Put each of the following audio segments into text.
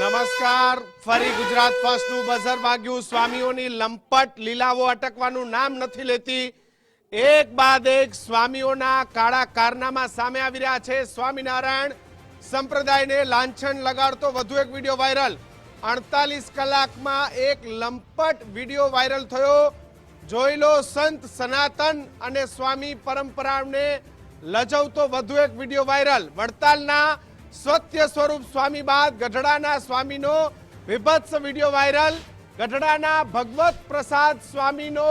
નમસ્કાર. ફરી ગુજરાત ફર્સ્ટનું બઝર વાગ્યું. સ્વામીઓની લંપટ લીલાઓ અટકવાનું નામ નથી લેતી. એક બાદ એક સ્વામીઓના કાળા કારનામા સામે આવી રહ્યા છે. સ્વામિનારાયણ સંપ્રદાયને લાંછન લગાડતો વધુ એક વીડિયો વાયરલ. અડતાલીસ કલાકમાં એક લંપટ વીડિયો વાયરલ થયો. જોઈ લો, સંત સનાતન અને સ્વામી પરંપરાને લજવતો વધુ એક વીડિયો વાયરલ. વડતાલના સત્ય સ્વરૂપ સ્વામી બાદ ગઢડાના સ્વામીનો વિભત્સ વીડિયો વાયરલ. ગઢડાના ભગવત પ્રસાદ સ્વામીનો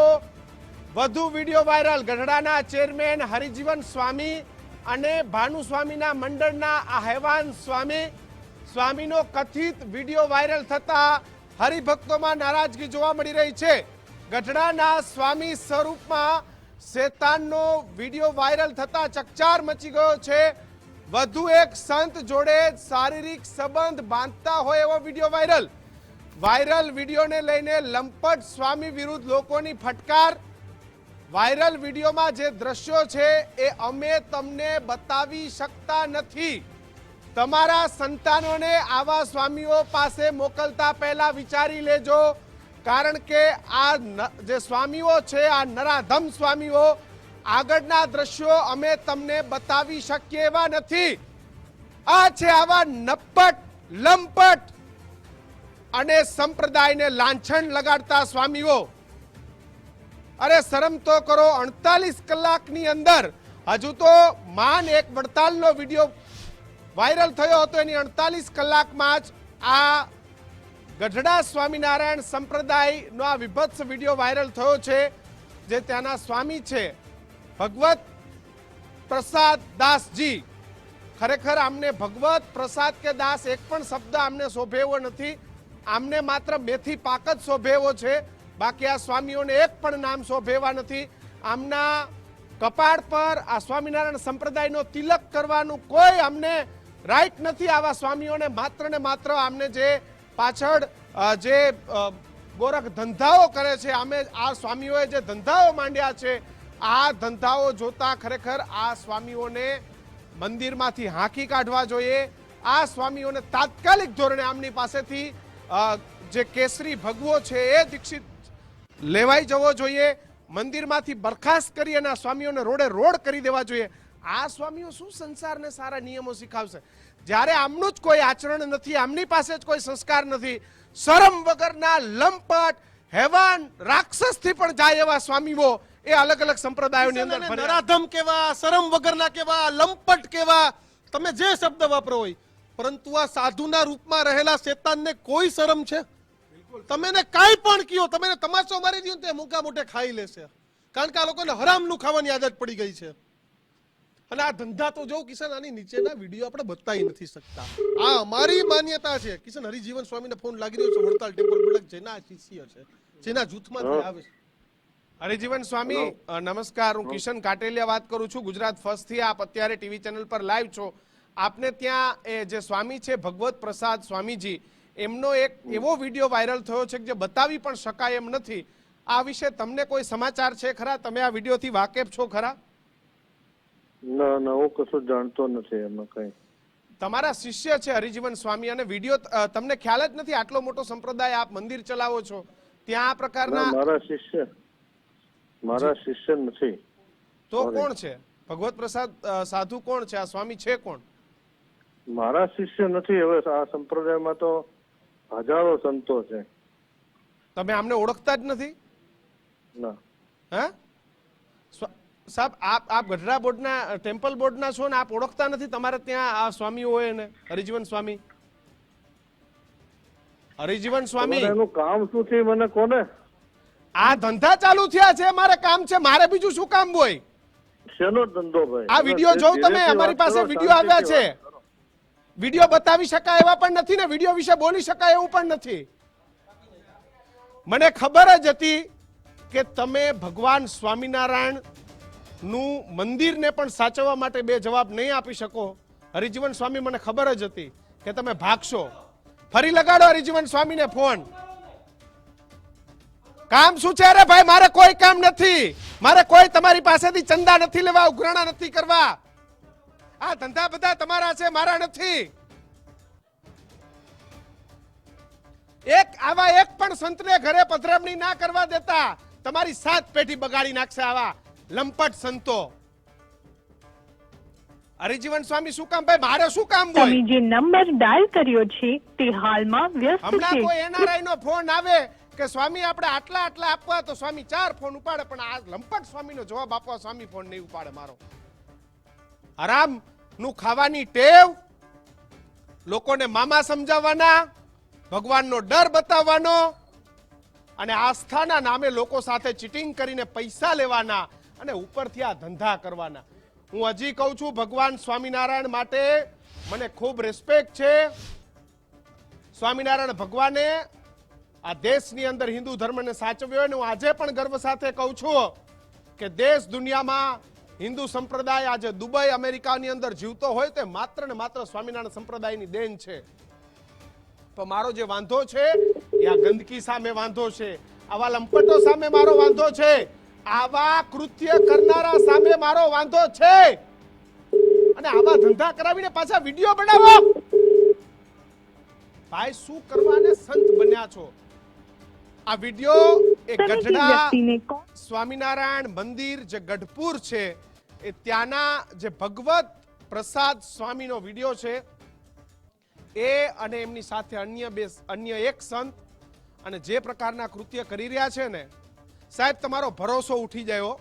વધુ વીડિયો વાયરલ. ગઢડાના ચેરમેન હરિજીવન સ્વામી અને ભાનુ સ્વામીના મંડળના આ હેવાન સ્વામી, સ્વામીનો કથિત વીડિયો વાયરલ થતા હરિભક્તોમાં નારાજગી જોવા મળી રહી છે. ગઢડાના સ્વામી સ્વરૂપમાં શેતાનનો વીડિયો વાયરલ થતા ચકચાર મચી ગયો છે. વધુ એક સંત જોડે શારીરિક સંબંધ બાંધતા હોય એવો વીડિયો વાયરલ. વાયરલ વિડીયોને લઈને લંપટ સ્વામી વિરુદ્ધ લોકોની ફટકાર. વાયરલ વિડીયોમાં જે દ્રશ્યો છે એ અમે તમને બતાવી શકતા નથી. તમારા સંતાનોને આવા સ્વામીઓ પાસે મોકલતા પહેલા વિચારી લેજો. કારણ કે આ જે સ્વામીઓ છે, આ નરાધમ સ્વામીઓ આગળના દ્રશ્યો અમે તમને બતાવી શકીએ એવા નથી. આ છે આવા નપ્પટ, લંપટ અને સંપ્રદાયને લાંછન લગાડતા સ્વામીઓ. અરે શરમ તો કરો, અડતાલીસ કલાકની અંદર હજુ તો માન એક વડતાલનો વીડિયો વાયરલ થયો હતો, એની અડતાલીસ કલાકમાં જ આ ગઢડા સ્વામિનારાયણ સંપ્રદાયનો આ વિભત્સ વીડિયો વાયરલ થયો છે, જે ત્યાંના સ્વામી છે. ભગવત પ્રસાદ દાસજી. ખરેખર આમને ભગવત પ્રસાદ કે દાસ એક પણ શબ્દ આમને શોભેવો નથી. આમને માત્ર મેથી પાક જ શોભેવો છે. બાકી આ સ્વામીઓને એક પણ નામ શોભેવા નથી. આમના કપાળ પર આ સ્વામિનારાયણ સંપ્રદાયનો તિલક કરવાનું કોઈ અમને રાઈટ નથી. આવા સ્વામીઓને માત્ર ને માત્ર આમને જે પાછળ જે ગોરખ ધંધાઓ કરે છે અમે આ સ્વામીઓએ જે ધંધાઓ માંડ્યા છે આ ધંધાઓ જોતા ખરેખર આ સ્વામીઓને મંદિરમાંથી હાંકી કાઢવા જોઈએ. આ સ્વામીઓને તાત્કાલિક ધોરણે આમની પાસેથી જે કેસરી ભગવો છે એ દીક્ષિત લેવાઈ જવો જોઈએ. મંદિરમાંથી બરખાસ્ત કરી અને સ્વામીઓને રોડે રોડ કરી દેવા જોઈએ. આ સ્વામીઓ શું સંસારને સારા નિયમો શીખાવશે? જ્યારે આમનું જ કોઈ આચરણ નથી, આમની પાસે જ કોઈ સંસ્કાર નથી, શરમ વગરના લંપટ, હેવાન રાક્ષસથી પણ જાય એવા સ્વામીઓ એ અલગ અલગ સંપ્રદાયોની અંદર નરાધમ કેવા શરમ વગરના કેવા લંપટ કેવા તમે જે શબ્દ વાપરો હોય પરંતુ આ સાધુના રૂપમાં રહેલા શેતાનને કોઈ શરમ છે? તમે કાંઈ પણ કયો તમે તમાચો મારી દો ને તે મૂકા મોટે ખાઈ લેશે. કારણ કે આ લોકોને હરામનું ખાવાની આદત પડી ગઈ છે. અને આ ધંધા તો જો કિશન આની નીચેના વીડિયો આપણે બતાવી નથી શકતા. આ અમારી માન્યતા છે. કિશન હરિજીવન સ્વામીને ફોન લાગી રહ્યો છે વડતાલ ટેમ્પલ બિલ્ડર જેના શિષ્ય છે જેના જૂથમાંથી આવે છે. હરિજીવન સ્વામી નમસ્કાર. હું કિશન કાટેલિયા વાત કરું છું. ગુજરાત ફર્સ્ટથી આપ અત્યારે ટીવી ચેનલ પર લાઈવ છો. આપને ત્યાં એ જે સ્વામી છે ભગવત પ્રસાદ સ્વામીજી એમનો એક એવો વીડિયો વાયરલ થયો છે કે જે બતાવી પણ શકાય એમ નથી. આ વિશે તમને કોઈ સમાચાર છે ખરા? તમે આ વિડીયોથી વાકેફ છો ખરા? ના ના હું કશું જાણતો નથી એમાં કઈ. તમારા શિષ્ય છે હરિજીવન સ્વામી અને વીડિયો તમને ખ્યાલ જ નથી આટલો મોટો સંપ્રદાય આપ મંદિર ચલાવો છો. ત્યાં આ પ્રકારના મારા શિષ્ય મારા શિષ્ય નથી. તો કોણ છે? ભગવત પ્રસાદ સાધુ કોણ છે? આ સ્વામી છે કોણ? મારા શિષ્ય નથી. હવે આ સંપ્રદાયમાં તો હજારો સંતો છે. તમે આમને ઓળખતા જ નથી? ના. હે? સાહેબ આપ આપ ગઢડા બોર્ડના ટેમ્પલ બોર્ડના છો ને આપ ઓળખતા નથી? તમારે ત્યાં આ સ્વામી હોય ને હરિજીવન સ્વામી. હરિજીવન સ્વામી. એનું કામ શું છે? મને કોને આ ધંધા ચાલુ થયા છે મારે કામ છે મારે બીજું શું કામ હોય? શેનો ધંધો ભાઈ? આ વીડિયો જોઉં તમે અમારી પાસે વીડિયો આવ્યા છે. વીડિયો બતાવી શકાય એવા પણ નથી ને વીડિયો વિશે બોલી શકાય એવું પણ નથી. મને ખબર જ હતી કે તમે ભગવાન સ્વામિનારાયણનું મંદિરને પણ સાચવવા માટે બે જવાબ નહીં આપી શકો. હરિજીવન સ્વામી મને ખબર જ હતી કે તમે ભાગશો. ફરી લગાડો હરિજીવન સ્વામીને ફોન. કામ શું છે? અરે ભાઈ મારે કોઈ કામ નથી. મારે કોઈ તમારી પાસેથી ચંદા નથી લેવા ઉઘરાણા નથી કરવા. આ ધંધા બધા તમારા છે મારા નથી. એક આવા એક પણ સંતને ઘરે પધરામણી ના કરવા દેતા તમારી સાત પેઢી બગાડી નાખશે આવા લંપટ સંતો. હરિજીવન સ્વામી શું કામ? ભાઈ મારે શું કામ તમે હોય? જે નંબર ડાયલ કર્યો છે તે હાલમાં વ્યસ્ત હમણાં કોઈ એનઆરઆઈ નો ફોન આવે કે સ્વામી, આપણે આટલા આટલા આપવા તો સ્વામી ચાર ફોન ઉપાડે, પણ આ લંપટ સ્વામીનો જવાબ આપવા સ્વામી ફોન નહીં ઉપાડે મારો. આરામનું ખાવાની ટેવ, લોકોને મામા સમજાવવાના, ભગવાનનો ડર બતાવવાનો, અને આસ્થાના નામે લોકો સાથે ચીટિંગ કરીને પૈસા લેવાના અને ઉપરથી આ ધંધા કરવાના. હું હજી કહું છું, ભગવાન સ્વામિનારાયણ માટે મને ખૂબ રિસ્પેક્ટ છે. સ્વામિનારાયણ ભગવાને આ દેશની અંદર હિન્દુ ધર્મને સાચવ્યો અને હું આજે પણ ગર્વ સાથે કહું છું કે દેશ દુનિયામાં હિન્દુ સંપ્રદાય આજે દુબઈ, અમેરિકાની અંદર જીવતો હોય તે માત્ર ને માત્ર સ્વામિનારાયણ સંપ્રદાયની દેન છે. તો મારો જે વાંધો છે, એ આ ગંદકી સામે વાંધો છે, આવા લંપટો સામે મારો વાંધો છે, આવા કૃત્ય કરનારા સામે મારો વાંધો છે. અને આવા ધંધા કરાવીને પાછા વીડિયો બનાવો. ભાઈ, શું કરવાને સંત બન્યા છો? આ વીડિયો એ ગઢડા સ્વામિનારાયણ મંદિર જે ગઢપુર છે એ ત્યાંના જે ભગવત પ્રસાદ સ્વામીનો વીડિયો છે એ અને એમની સાથે અન્ય બે અન્ય એક સંત અને જે પ્રકારના કૃત્ય કરી રહ્યા છે ને સાહેબ તમારો ભરોસો ઉઠી ગયો.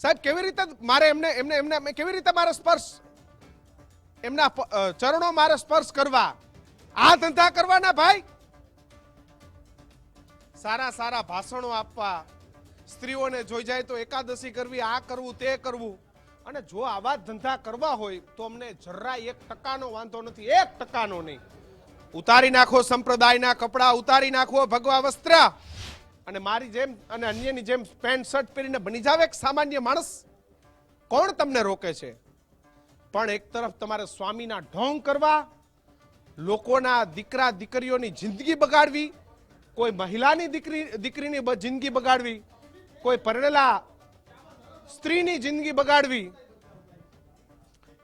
સાહેબ કેવી રીતે મારે એમને એમને એમને કેવી રીતે મારે સ્પર્શ એમના ચરણો મારે સ્પર્શ કરવા? આ ધંધા કરવાના ભાઈ? સારા સારા ભાષણો આપવા, સ્ત્રીઓને જોઈ જાય તો એકાદશી કરવી, આ કરવું, તે કરવું. અને જો આવા ધંધા કરવા હોય, તો અમને જરાય એક ટકાનો વાંધો નથી, એક ટકાનો નહીં. ઉતારી નાખો સંપ્રદાયના કપડાં, ઉતારી નાખો ભગવા વસ્ત્ર. અને મારી જેમ, અને અન્યની જેમ પેન્ટ, શર્ટ પહેરીને બની જાવ એક સામાન્ય માણસ. કોણ તમને રોકે છે? પણ એક તરફ તમારે સ્વામીના ઢોંગ કરવા, લોકોના દીકરા, દીકરીઓની જિંદગી બગાડવી કોઈ મહિલાની દીકરી, દીકરીની જિંદગી બગાડવી, કોઈ પરણેલા સ્ત્રીની જિંદગી બગાડવી.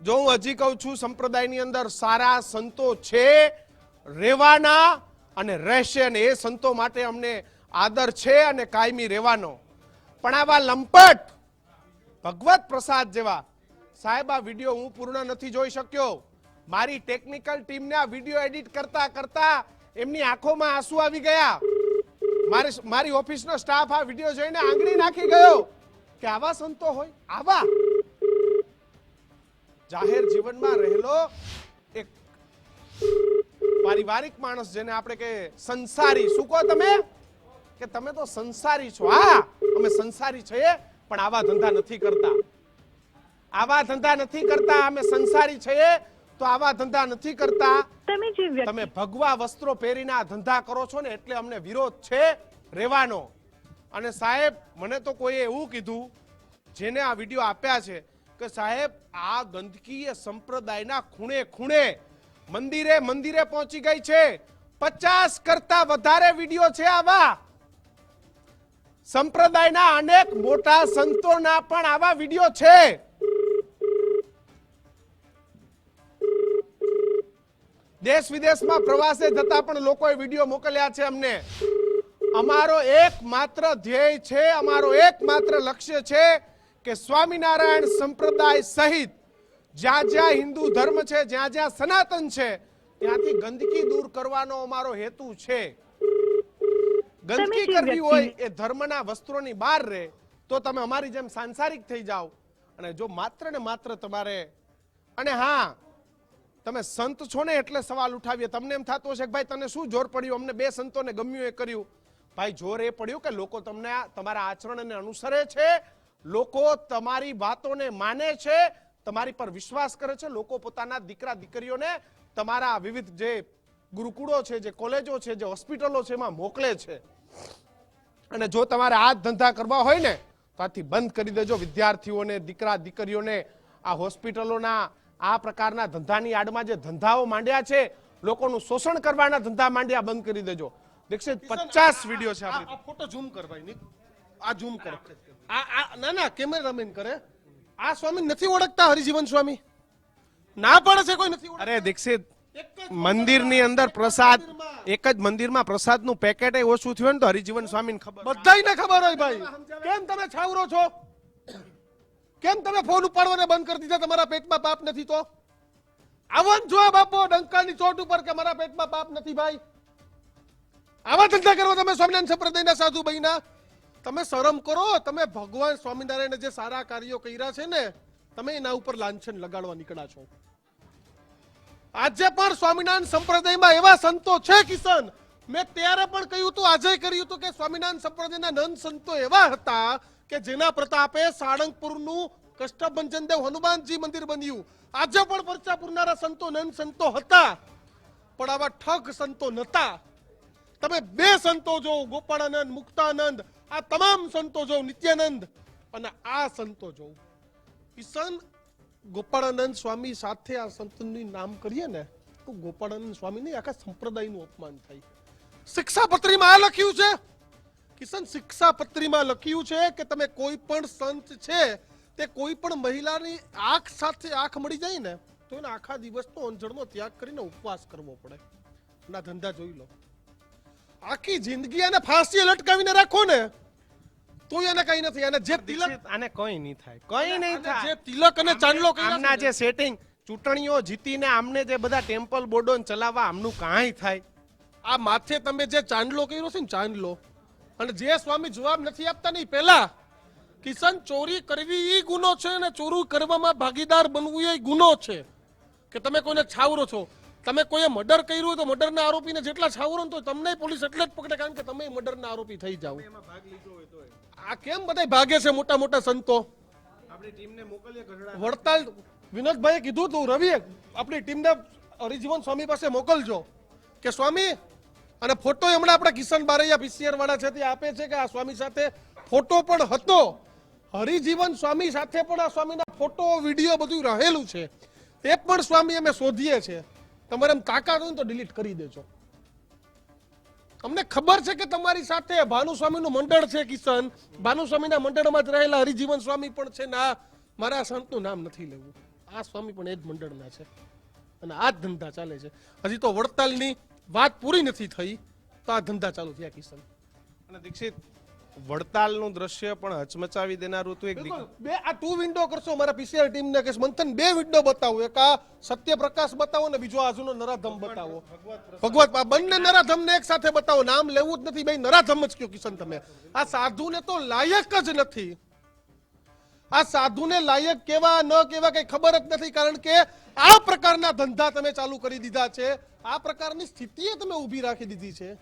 જો હું હજી કહું છું, સંપ્રદાયની અંદર સારા સંતો છે, રહેવાના અને રહેશે અને એ સંતો માટે અમને આદર છે અને કાયમી રહેવાનો. પણ આવા લંપટ ભગવત પ્રસાદ જેવા, સાહેબ, આ વીડિયો હું પૂર્ણ નથી જોઈ શક્યો. મારી ટેકનિકલ ટીમને આ વીડિયો એડિટ કરતા કરતા એમની આંખોમાં આંસુ આવી ગયા. મારી મારી ઓફિસનો સ્ટાફ આ વીડિયો જોઈને આંગળી નાખી ગયો કે આવા સંતો હોય, આવા. જાહેર જીવનમાં રહેલો એક પારિવારિક માણસ જેને આપણે કે સંસારી. શું કહો તમે? કે તમે તો સંસારી છો. હા, અમે સંસારી છીએ, પણ આવા ધંધા નથી કરતા. આવા ધંધા નથી કરતા, અમે સંસારી છીએ તો આવા ધંધા નથી કરતા. તમે જે તમે ભગવા વસ્ત્રો પહેરીને આ ધંધા કરો છો ને એટલે અમને વિરોધ છે રહેવાનો. અને સાહેબ મને તો કોઈએ એવું કીધું જેને આ વીડિયો આપ્યા છે કે સાહેબ આ ગંદકી એ સંપ્રદાયના ખૂણે ખૂણે મંદિરે મંદિરે પહોંચી ગઈ છે. પચાસ કરતા વધારે વીડિયો છે આવા. સંપ્રદાયના અનેક મોટા સંતોના પણ આવા વીડિયો છે. દેશ વિદેશમાં પ્રવાસે જતા પણ લોકોએ વીડિયો મોકલ્યા છે અમને. અમારો એકમાત્ર ધ્યેય છે અમારો એકમાત્ર લક્ષ્ય છે કે સ્વામિનારાયણ સંપ્રદાય સહિત જ્યાં જ્યાં હિન્દુ ધર્મ છે જ્યાં જ્યાં સનાતન છે ત્યાંથી ગંદકી દૂર કરવાનો અમારો હેતુ છે. ગંદકી કરવી હોય એ ધર્મના વસ્ત્રોની બહાર રહે તો તમે અમારી જેમ સાંસારિક થઈ જાઓ. અને જો માત્ર ને માત્ર તમારે અને હા તમે સંત છો ને એટલે સવાલ ઉઠાવીએ. તમને એમ થતું હશે કે ભાઈ તને શું જોર પડ્યું? અમને બે સંતોને ગમ્યું એ કર્યું. ભાઈ, જોર એ પડ્યું કે લોકો તમને તમારા આચરણને અનુસરે છે, લોકો તમારી વાતોને માને છે, તમારી પર વિશ્વાસ કરે છે, લોકો પોતાના દીકરા દીકરીઓને તમારા વિવિધ જે ગુરુકુળો છે, જે કોલેજો છે, જે હોસ્પિટલો છે, એમાં મોકલે છે. અને જો તમારે આ ધંધા કરવા હોય ને, તો આથી બંધ કરી દેજો. વિદ્યાર્થીઓને, દીકરા દીકરીઓને આ હોસ્પિટલોના આ પ્રકારના ધંધાની આડમાં જે ધંધાઓ માંડ્યા છે લોકોનું શોષણ કરવાના ધંધા માંડ્યા બંધ કરી દેજો. દીક્ષિત પચાસ વીડિયો છે આ ફોટો ઝૂમ કર ભાઈ આ ઝૂમ કર. આ આ ના ના કેમેરામેન કરે. આ સ્વામી નથી ઓળખતા હરિજીવન સ્વામી. ના પડે છે કોઈ નથી અરે દીક્ષિત એક જ મંદિરની અંદર પ્રસાદ એક જ મંદિરમાં પ્રસાદનું પેકેટ ઓછું થયું ને તો હરિજીવન સ્વામીને ખબર બધાયને ખબર હોય ભાઈ. કેમ તમે છાવરો છો? કેમ તમે ફોન ઉપાડવાને બંધ કરી દીધા? તમારા પેટમાં પાપ નથી તો? આવો જ બાપો, ડંકાની ચોટ ઉપર કે મારા પેટમાં પાપ નથી ભાઈ. આવા ધંધા કરવા તમે સ્વામિનારાયણ સંપ્રદાયના સાધુ બન્યા. તમે શરમ કરો, તમે ભગવાન સ્વામિનારાયણે જે સારા કાર્યો કર્યા છે ને, તમે એના ઉપર લાંછન લગાડવા નીકળ્યા છો. આજે પણ સ્વામિનારાયણ સંપ્રદાયમાં એવા સંતો છે કિશન. મેં ત્યારે પણ કહ્યું હતું, આજે કર્યું હતું કે સ્વામિનારાયણ સંપ્રદાયના નંદ સંતો એવા હતા કે જેના પ્રતાપે સાળંગપુરનું કષ્ટભંજન દેવ હનુમાનજી મંદિર બન્યું. આજે પણ પરચા પૂરનારા સંતો નંદ સંતો હતા, પણ આવા ઠગ સંતો નતા. તમે બે સંતો જો, ગોપાળાનંદ, મુક્તાનંદ, આ તમામ સંતો જો, નિત્યાનંદ, અને આ સંતો જો. ઈસન ગોપાળાનંદ સ્વામી સાથે આ સંતનું નામ કરીએ ને, તો ગોપાળાનંદ સ્વામી નહીં આખા સંપ્રદાયનું અપમાન થાય. શિક્ષાપત્રીમાં આ લખ્યું છે કિશન શિક્ષાપત્રીમાં લખ્યું છે કે તમે કોઈ પણ સંત છે તે કોઈ પણ મહિલાની આંખ સાથે આંખ મળી જાય ને તો એને આખા દિવસનો અંજળનો ત્યાગ કરીને ઉપવાસ કરવો પડે. ના ધંધા જોઈ લો. આખી જિંદગી એને ફાંસી લટકાવીને રાખો ને તો એને કઈ નથી. અને જે તિલક આને કઈ નહીં થાય. કઈ નહીં થાય. જે તિલક અને ચાંદલો આમના જે સેટિંગ ચૂંટણીઓ જીતીને આમને જે બધા ટેમ્પલ બોર્ડો ચલાવવા આમનું કાંઈ થાય. આ માથે તમે જે ચાંદલો કર્યો છે ને ચાંદલો અને જે સ્વામી જવાબ નથી આપતા નહીં પહેલા કિશન ચોરી કરવી એ ગુનો છે અને ચોરી કરવામાં ભાગીદાર બનવું એ ગુનો છે. કે તમે કોઈને છાવરો છો? તમે કોઈએ મર્ડર કર્યું હોય તો મર્ડરના આરોપીને જેટલા છાવરો તો તમને પોલીસ એટલે જ પકડે કારણ કે તમે મર્ડરના આરોપી થઈ જાઓ. આ કેમ બધા ભાગે છે મોટા મોટા સંતો? આપણી ટીમને મોકલીએ વડતાલ વિનોદભાઈએ કીધું હતું રવિએ આપણી ટીમને હરિજીવન સ્વામી પાસે મોકલજો. કે સ્વામી અને ફોટો હમણાં આપણા કિશન બારૈયા પીસીઆર વાળા છે તે આપે છે કે આ સ્વામી સાથે ફોટો પણ હતો. હરિજીવન સ્વામી સાથે પણ આ સ્વામીના ફોટો, વીડિયો બધું રહેલું છે. એ પણ સ્વામી અમે શોધીએ છે તમારે એમ તાકાત હોય તો ડિલીટ કરી દેજો. અમને ખબર છે કે તમારી સાથે ભાનુસ્વામીનું મંડળ છે કિશન? ભાનુસ્વામીના મંડળમાં જ રહેલા હરિજીવન સ્વામી પણ છે ના મારા સંતનું નામ નથી લેવું. આ સ્વામી પણ એ જ મંડળના છે. અને આ જ ધંધા ચાલે છે. હજી તો વડતાલની વાત પૂરી નથી થઈ તો આ ધંધા ચાલુ થયા કિશન. અને દીક્ષિત વડતાલનું દ્રશ્ય પણ હચમચાવી દેનારું હતું એક બે આ ટુ વિન્ડો કરશો મારા પીસીઆર ટીમને કે મંથન બે વિન્ડો બતાવો એક આ સત્યપ્રકાશ બતાવો ને બીજો આજુનો નરાધમ બતાવો. ભગવત બંને નરાધમ ને એક સાથે બતાવો નામ લેવું જ નથી ભાઈ નરાધમ જ કયો કિશન તમે. આ સાધુને તો લાયક જ નથી. આ સાધુને લાયક કેવા, ન કેવા કઈ ખબર જ નથી, કારણ કે આ પ્રકારના ધંધા તમે ચાલુ કરી દીધા છે. આ પ્રકારની સ્થિતિએ તમે ઊભી રાખી દીધી છે.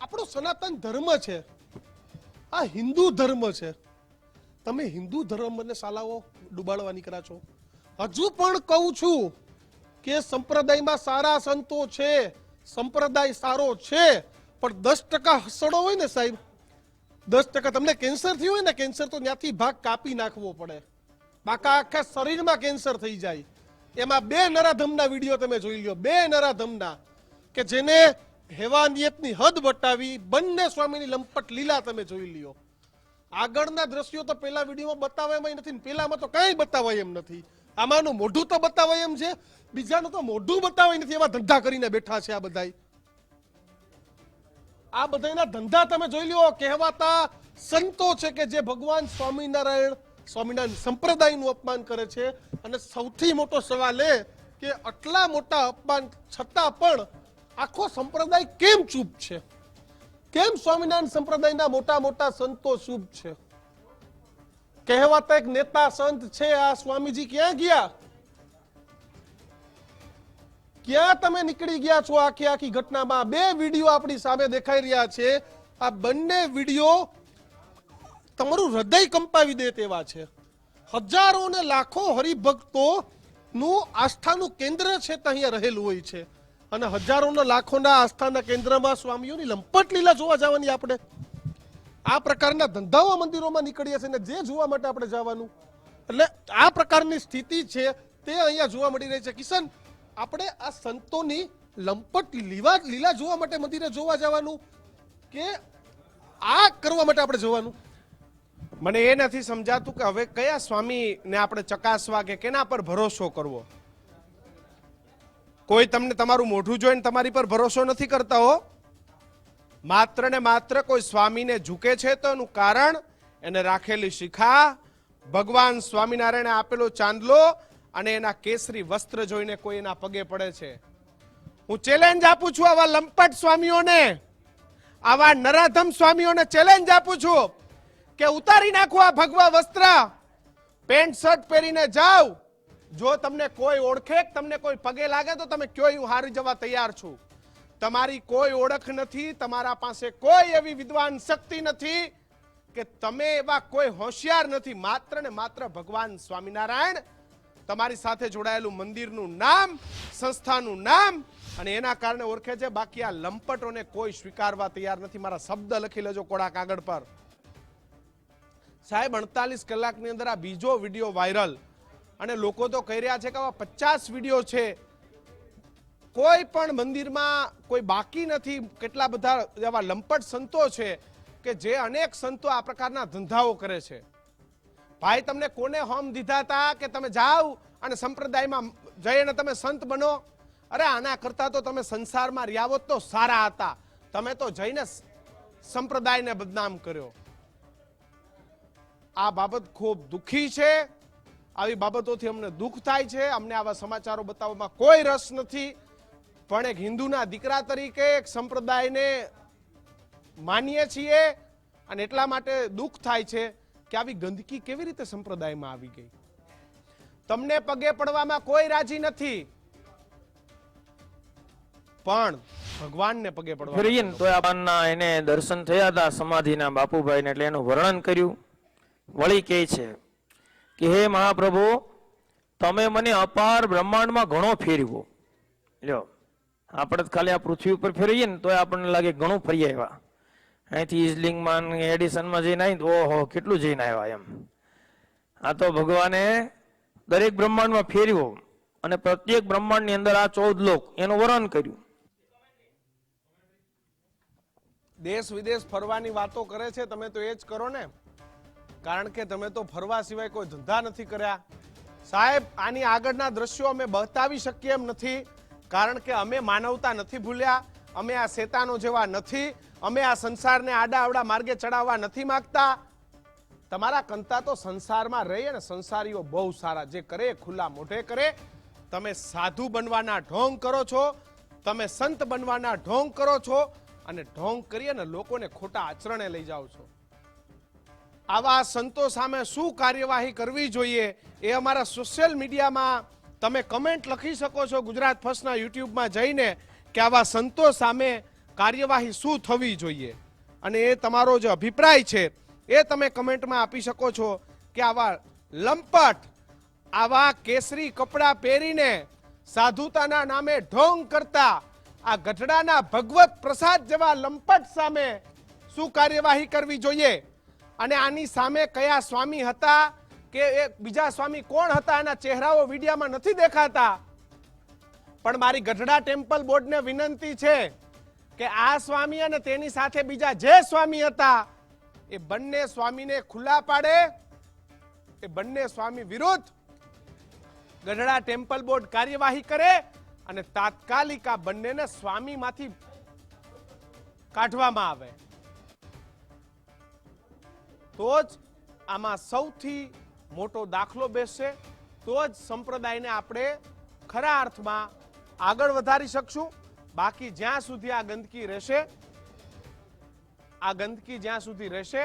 આપણો સનાતન ધર્મ છે. આ હિન્દુ ધર્મ છે. તમે હિન્દુ ધર્મને સાલાઓ ડુબાડવા નીકળ્યા છો. હજુ પણ કહું છું કે સંપ્રદાયમાં સારા સંતો છે, સંપ્રદાય સારો છે, પણ દસ ટકા હસડો હોય ને સાહેબ દસ ટકા તમને કેન્સર થયું હોય ને, કેન્સર તો ત્યાંથી ભાગ કાપી નાખવો પડે. બાકા આખા શરીરમાં કેન્સર થઈ જાય. એમાં બે નરાધમના વીડિયો તમે જોઈ લ્યો. બે નરાધમના કે જેને હેવાનિયતની હદ વટાવી બંને સ્વામીની લંપટ લીલા તમે જોઈ લ્યો. આગળના દ્રશ્યો તો પેલા વિડીયોમાં બતાવાય નથી પેલામાં તો કાંઈ બતાવાય એમ નથી. આમાંનું મોઢું તો બતાવાય એમ છે, બીજાનું તો મોઢું બતાવાય નથી, એવા ધંધા કરીને બેઠા છે આ બધાય. આ બધાના ધંધા તમે જોઈ લ્યો, કહેવાતા સંતો છે કે જે ભગવાન સ્વામિનારાયણ સ્વામિનારાયણ સંપ્રદાયનું અપમાન કરે છે. અને સૌથી મોટો સવાલ એ કે આટલા મોટા અપમાન છતાં પણ આખો સંપ્રદાય કેમ ચૂપ છે? કેમ સ્વામિનારાયણ સંપ્રદાયના મોટા મોટા સંતો ચૂપ છે? કહેવાતા એક નેતા સંત છે, આ સ્વામીજી ક્યાં ગયા? ક્યાં તમે નીકળી ગયા છો? આખી આખી ઘટનામાં બે વીડિયો આપણી સામે દેખાઈ રહ્યા છે. આ બંને વીડિયો તમારું હૃદય કંપાવી દે તેવા છે. હજારો ને લાખો હરિભક્તો નું આસ્થાનું કેન્દ્ર છે ત્યાં અહીંયા રહેલું હોય છે. અને હજારોના લાખોના આસ્થાના કેન્દ્રમાં સ્વામીઓની લંપટ લીલા જોવા જવાની આપણે. આ પ્રકારના ધંધાઓ મંદિરોમાં નીકળીએ છીએ ને જે જોવા માટે આપણે જવાનું. એટલે આ પ્રકારની સ્થિતિ છે તે અહીંયા જોવા મળી રહી છે. કિશન આપણે આ સંતોની લંપટ લીવા લીલા જોવા માટે મંદિરે જોવા જવાનું કે આ કરવા માટે આપણે જવાનું? મને એ નથી સમજાતું કે હવે કયા સ્વામીને આપણે ચકાસવા કે કેના પર ભરોસો કરવો? કોઈ તમને તમારું મોઢું જોઈને તમારી પર ભરોસો નથી કરતા હો. માત્ર ને માત્ર કોઈ સ્વામીને ઝૂકે છે તો એનું કારણ એને રાખેલી શિખા, ભગવાન સ્વામિનારાયણે આપેલો ચાંદલો અને એના કેસરી વસ્ત્ર જોઈને કોઈ એના પગે પડે છે. હું ચેલેન્જ આપું છું આવા લંપટ સ્વામીઓને, આવા નરાધમ સ્વામીઓને ચેલેન્જ આપું છું કે ઉતારી નાખો આ ભગવા વસ્ત્ર, પેન્ટ, શર્ટ પહેરીને જાઓ. જો તમને કોઈ ઓળખે તમને કોઈ પગે લાગે તો તમે કયો હું હારી જવા તૈયાર છું? તમારી કોઈ ઓળખ નથી, તમારા પાસે કોઈ એવી વિદ્વાન શક્તિ નથી કે તમે એવા કોઈ હોશિયાર નથી. માત્ર ને માત્ર ભગવાન સ્વામિનારાયણ તમારી સાથે જોડાયેલું મંદિરનું નામ, સંસ્થાનું નામ અને એના કારણે ઓળખે છે બાકી આ લંપટોને કોઈ સ્વીકારવા તૈયાર નથી. મારા શબ્દ લખી લેજો કોડા કાગળ પર. સાહેબ, અડતાલીસ કલાકની અંદર આ બીજો વીડિયો વાયરલ અને લોકો તો કહી રહ્યા છે કે આવા પચાસ વીડિયો છે. કોઈ પણ મંદિરમાં કોઈ બાકી નથી. કેટલા બધા એવા લંપટ સંતો છે કે જે અનેક સંતો આ પ્રકારના ધંધાઓ કરે છે. ભાઈ, તમને કોને હોમ દીધા હતા કે તમે જાઓ અને સંપ્રદાયમાં જઈને તમે સંત બનો? અરે, આના કરતા તો તમે સંસારમાં રહ્યા તો સારા હતા. તમે તો જઈને સંપ્રદાયને બદનામ કર્યો. આ બાબત ખૂબ દુઃખી છે. આવી બાબતોથી અમને દુઃખ થાય છે. અમને આવા સમાચારો બતાવવામાં કોઈ રસ નથી. પણ એક હિન્દુના દીકરા તરીકે એક સંપ્રદાયને માનીએ છીએ અને એટલા માટે દુઃખ થાય છે. કે આવી ગંદકી કેવી રીતે સંપ્રદાયમાં આવી ગઈ? તમને પગે પડવામાં કોઈ રાજી નથી. પણ ભગવાનને પગે પડવા તો આપણના એને દર્શન થયા હતા સમાધિના બાપુભાઈને એટલે એનું વર્ણન કર્યું. વળી કહે છે કે હે મહાપ્રભુ તમે મને અપાર બ્રહ્માંડમાં ઘણો ફેરવો લ્યો આપણે ખાલી આ પૃથ્વી ઉપર ફેરવીએ ને તો આપણને લાગે ઘણું ફરી આવ્યા. અહીંથી ઇઝલિંગમાં એડિશનમાં જઈને આવી ઓહો, કેટલું જઈને આવ્યા એમ. આ તો ભગવાને દરેક બ્રહ્માંડમાં ફેર્યો અને પ્રત્યેક બ્રહ્માંડની અંદર આ ચૌદ લોક એનું વર્ણન કર્યું. દેશ વિદેશ ફરવાની વાતો કરે છે, તમે તો એ જ કરો ને. કારણ કે તમે તો ફરવા સિવાય કોઈ ધંધા નથી કર્યા. સાહેબ, આની આગળના દ્રશ્યો અમે બતાવી શકીએ એમ નથી. કારણ કે અમે માનવતા નથી ભૂલ્યા. અમે આ શેતાનો જેવા નથી. અમે આ સંસારને આડા આવડા માર્ગે ચડાવવા નથી માંગતા. તમારા કંતા તો સંસારમાં રહી અને સંસારીઓ બહુ સારા. જે કરે, ખુલ્લા મોઢે કરે. તમે સાધુ બનવાના ઢોંગ કરો છો. તમે સંત બનવાના ઢોંગ કરો છો. અને ઢોંગ કરી અને લોકોને ખોટા આચરણે લઈ જાઓ છો. આવા સંતો સામે શું કાર્યવાહી કરવી જોઈએ એ અમારા સોશિયલ મીડિયામાં તમે કમેન્ટ લખી શકો છો ગુજરાત ફર્સ્ટના યુટ્યુબમાં જઈને. કે આવા સંતો સામે કાર્યવાહી શું થવી જોઈએ? અને એ તમારો જે અભિપ્રાય છે, એ તમે કમેન્ટમાં આપી શકો છો કે આવા લંપટ, આવા કેસરી કપડાં પહેરીને સાધુતાના નામે ઢોંગ કરતા, આ ગઢડાના ભગવત પ્રસાદ જેવા લંપટ સામે શું કાર્યવાહી કરવી જોઈએ? અને આની સામે કયા સ્વામી હતા? કે એ બીજા સ્વામી કોણ હતા? એના ચહેરાઓ વિડીયામાં નથી દેખાતા? પણ મારી ગઢડા ટેમ્પલ બોર્ડને વિનંતી છે કે આ સ્વામી અને તેની સાથે બીજા જે સ્વામી હતા, એ બંને સ્વામીને ખુલ્લા પાડે, એ બંને સ્વામી વિરુદ્ધ ગઢડા ટેમ્પલ બોર્ડ કાર્યવાહી કરે અને તાત્કાલિક આ બંનેને સ્વામીમાંથી કાઢવામાં આવે. તો જ આમાં સૌથી મોટો દાખલો બેસશે, તો જ સંપ્રદાયને આપણે ખરા અર્થમાં આગળ વધારી શકશું. બાકી જ્યાં સુધી આ ગંદકી રહેશે, આ ગંદકી જ્યાં સુધી રહેશે,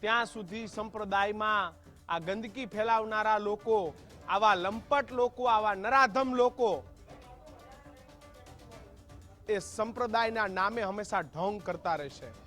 ત્યાં સુધી સંપ્રદાયમાં આ ગંદકી ફેલાવનારા લોકો, આવા લંપટ લોકો, આવા નરાધમ લોકો એ સંપ્રદાયના નામે હંમેશા ઢોંગ કરતા રહેશે.